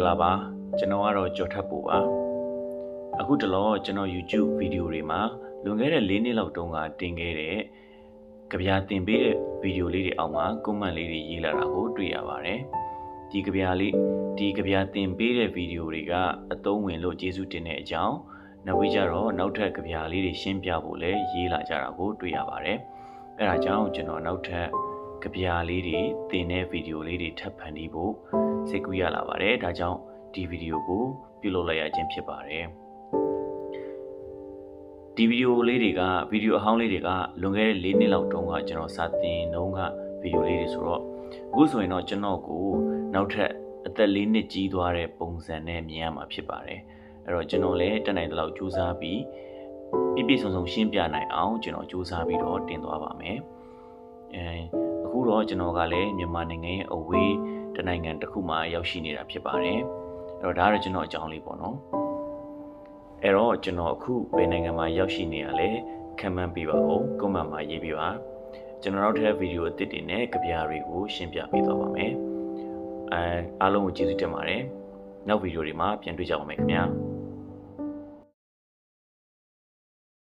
္ဂလာပါကျွန်တော်ကတော့ကြော်ထပ်ပူပါအခုတလောကျွန်တော် YouTube ဗီဒီယိုတွေမှာလွန်ခဲ့တဲ့၄နှစ်လောက်တုန်းကတင်ခဲ့တဲ့ကြပြာတင်ပေးတဲ့ဗီဒီယိုလေးတွေအောက်မှာ comment လေးတွေရေးလာတာကိုတွေ့ရပါတယ်ဒီကြပြာလေးဒီကြပြာတင်ပေးတဲ့ဗီဒီယိုတွေကအသုံးဝင်လို့ကျေးဇူးတင်တဲ့အကြောင်းနောက်ပြီးကြတော့နောက်ထပ်ကြပြာလေးတွေရှင်းပြဖို့လည်းရေးလာကြတာကိုတွေ့ရပါတယ်အဲဒါကြောင့်ကျွန်တော်နောက်ထပ်ကြပြာလေးတွေတင်တဲ့ဗီဒီယိုလေးတွေထပ်ဖန်တီးဖို့ စိတ်ကူးရလာပါတယ်ဒါကြောင့်ဒီဗီဒီယိုကိုပြုလုပ်လိုက်ရခြင်းဖြစ်ပါတယ်ဒီဗီဒီယိုလေးတွေကဗီဒီယိုအဟောင်းလေးတွေကလွန်ခဲ့တဲ့၄နှစ်လောက်တုန်းကကျွန်တော်စာသင်တုန်းကဗီဒီယိုလေးတွေဆိုတော့အခုဆိုရင်တော့ကျွန်တော်ကိုနောက်ထပ်အသက်၄နှစ်ကြီးသွားတဲ့ပုံစံနဲ့မြင်ရမှာဖြစ်ပါတယ်အဲ့တော့ကျွန်တော်လည်းတက်နိုင်တဲ့လောက်ကြိုးစားပြီးပြည့်ပြည့်စုံစုံရှင်းပြနိုင်အောင်ကျွန်တော်ကြိုးစားပြီးတော့တင်သွားပါမယ်အဲအခုတော့ကျွန်တော်ကလည်းမြန်မာနိုင်ငံရဲ့အဝေး တနိုင်ငံတစ်ခုမှာရောက်ရှိနေတာဖြစ်ပါတယ်အဲ့တော့ဒါကတော့ကျွန်တော်အကြောင်းလေးပေါ့နော်အဲ့တော့ကျွန်တော်အခုဘယ်နိုင်ငံမှာရောက်ရှိနေရလဲခံမှန်းပေးပါဦးကွန်မန့်မှာရေးပေးပါကျွန်တော်နောက်ထပ်ဗီဒီယိုအသစ်တွေနဲ့ကြပြားတွေကိုရှင်းပြပေးသွားပါမယ်အဲအားလုံးကိုကျေးဇူးတင်ပါတယ်နောက်ဗီဒီယိုတွေမှာပြန်တွေ့ကြပါမယ်ခင်ဗျာ